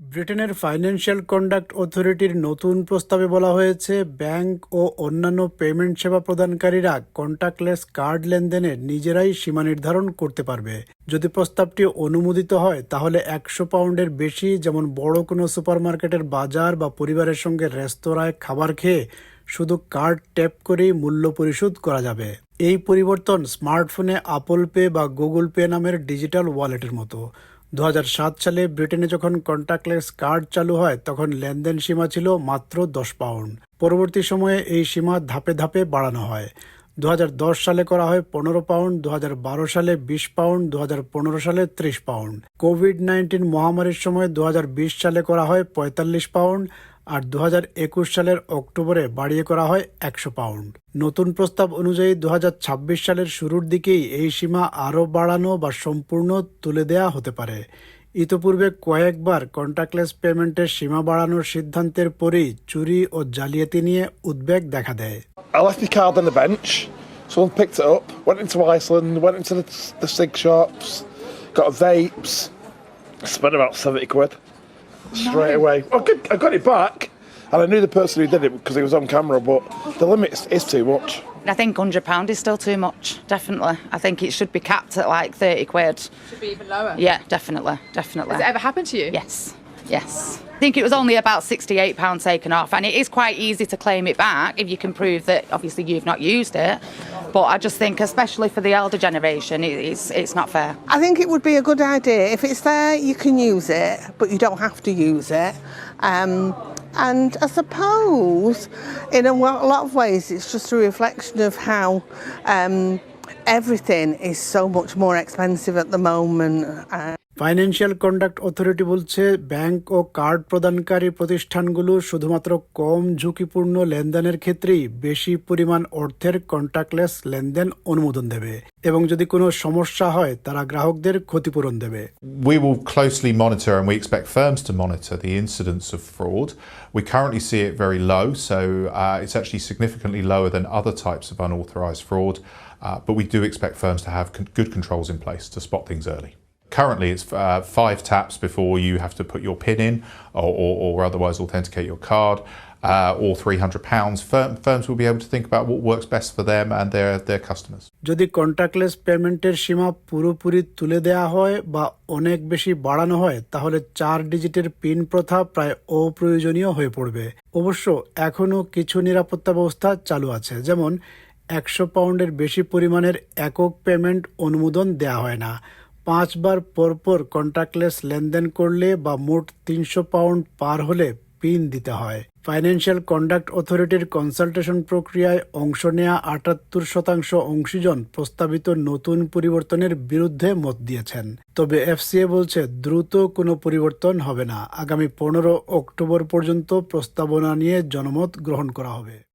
ব্রিটেনের financial conduct অথরিটির নতুন প্রস্তাবে বলা হয়েছে, ব্যাংক ও অন্যান্য পেমেন্ট সেবা প্রদানকারীরা কন্টাক্টলেস কার্ড লেনদেনে নিজেরাই সীমা নির্ধারণ করতে পারবে। যদি প্রস্তাবটি অনুমোদিত হয়, তাহলে একশো পাউন্ডের বেশি, যেমন বড় কোনো সুপারমার্কেটের বাজার বা পরিবারের সঙ্গে রেস্তোরাঁয় খাবার খেয়ে শুধু কার্ড ট্যাপ করেই মূল্য পরিশোধ করা যাবে। এই পরিবর্তন স্মার্টফোনে আপল পে বা গুগল পে নামের ডিজিটাল ওয়ালেটের মতো। দু হাজার সাত সালে ব্রিটেনে যখন কন্ট্যাক্টলেস কার্ড চালু হয়, তখন লেনদেন সীমা ছিল মাত্র দশ পাউন্ড। পরবর্তী সময়ে এই সীমা ধাপে ধাপে বাড়ানো হয়। দু হাজার দশ সালে করা হয় পনেরো পাউন্ড, দু হাজার বারো সালে বিশ পাউন্ড, দু হাজার পনেরো সালে ত্রিশ পাউন্ড। কোভিড নাইন্টিন মহামারীর সময় দু হাজার বিশ সালে করা হয় পঁয়তাল্লিশ পাউন্ড আর দু হাজার একুশ সালের অক্টোবরে বাড়িয়ে করা হয় একশো পাউন্ড। নতুন প্রস্তাব অনুযায়ী দু হাজার ছাব্বিশ সালের শুরুর দিকেই এই সীমা আরও বাড়ানো বা সম্পূর্ণ তুলে দেয়া হতে পারে। ইতোপূর্বে কয়েকবার কন্টাক্টলেস পেমেন্টের সীমা বাড়ানোর সিদ্ধান্তের পরেই চুরি ও জালিয়াতি নিয়ে উদ্বেগ দেখা দেয়। Got vapes, spent about 70 quid. Straight away. I, got, I got it back, and I knew the person who did it because he was on camera, but the limit is, is too much. I think £100 is still too much, definitely. I think it should be capped at like 30 quid. Should be even lower. Yeah, definitely, definitely. Has it ever happened to you? Yes, yes. I think it was only about £68 taken off, and it is quite easy to claim it back if you can prove that obviously you've not used it. But I just think, especially for the elder generation, it's, it's not fair. I think it would be a good idea. If it's there, you can use it, but you don't have to use it. Um, and I suppose, in a lot of ways, it's just a reflection of how um, everything is so much more expensive at the moment. Uh, Financial Conduct Authority বলছে bank ও card প্রদানকারী প্রতিষ্ঠানগুলো শুধুমাত্র কম ঝুঁকিপূর্ণ লেনদেনের ক্ষেত্রেই বেশি পরিমাণ অর্থের কন্টাক্টলেস লেনদেন অনুমোদন দেবে এবং যদি কোনো সমস্যা হয় তারা গ্রাহকদের ক্ষতিপূরণ দেবে We will closely monitor and we expect firms to monitor the incidence of fraud. We currently see it very low, so uh, it's actually significantly lower than other types of unauthorised fraud, uh, but we do expect firms to have con- good controls in place to spot things early. Currently, it's uh, five taps before you have to put your PIN in or, or, or otherwise authenticate your card. Uh, or £300. Firm, firms will be able to think about what works best for them and their, their customers. যদি contactless পেমেন্টের সীমা পুরোপুরি তুলে দেয়া হয় বা অনেক বেশি বাড়ানো হয় তাহলে চার ডিজিটের পিন প্রথা প্রায় অপ্রয়োজনীয় হয়ে পড়বে অবশ্য এখনও কিছু নিরাপত্তা ব্যবস্থা চালু আছে যেমন একশো পাউন্ডের বেশি পরিমাণের একক পেমেন্ট অনুমোদন দেয়া হয় না পাঁচবার পরপর কন্টাক্টলেস লেনদেন করলে বা মোট তিনশো পাউন্ড পার হলে পিন দিতে হয়। ফাইন্যান্সিয়াল কন্ডাক্ট অথরিটির কনসালটেশন প্রক্রিয়ায় অংশ নেয়া আটাত্তর শতাংশ অংশীজন প্রস্তাবিত নতুন পরিবর্তনের বিরুদ্ধে মত দিয়েছেন। তবে এফসিএ বলছে, দ্রুত কোনো পরিবর্তন হবে না। আগামী পনেরো অক্টোবর পর্যন্ত প্রস্তাবনা নিয়ে জনমত গ্রহণ করা হবে।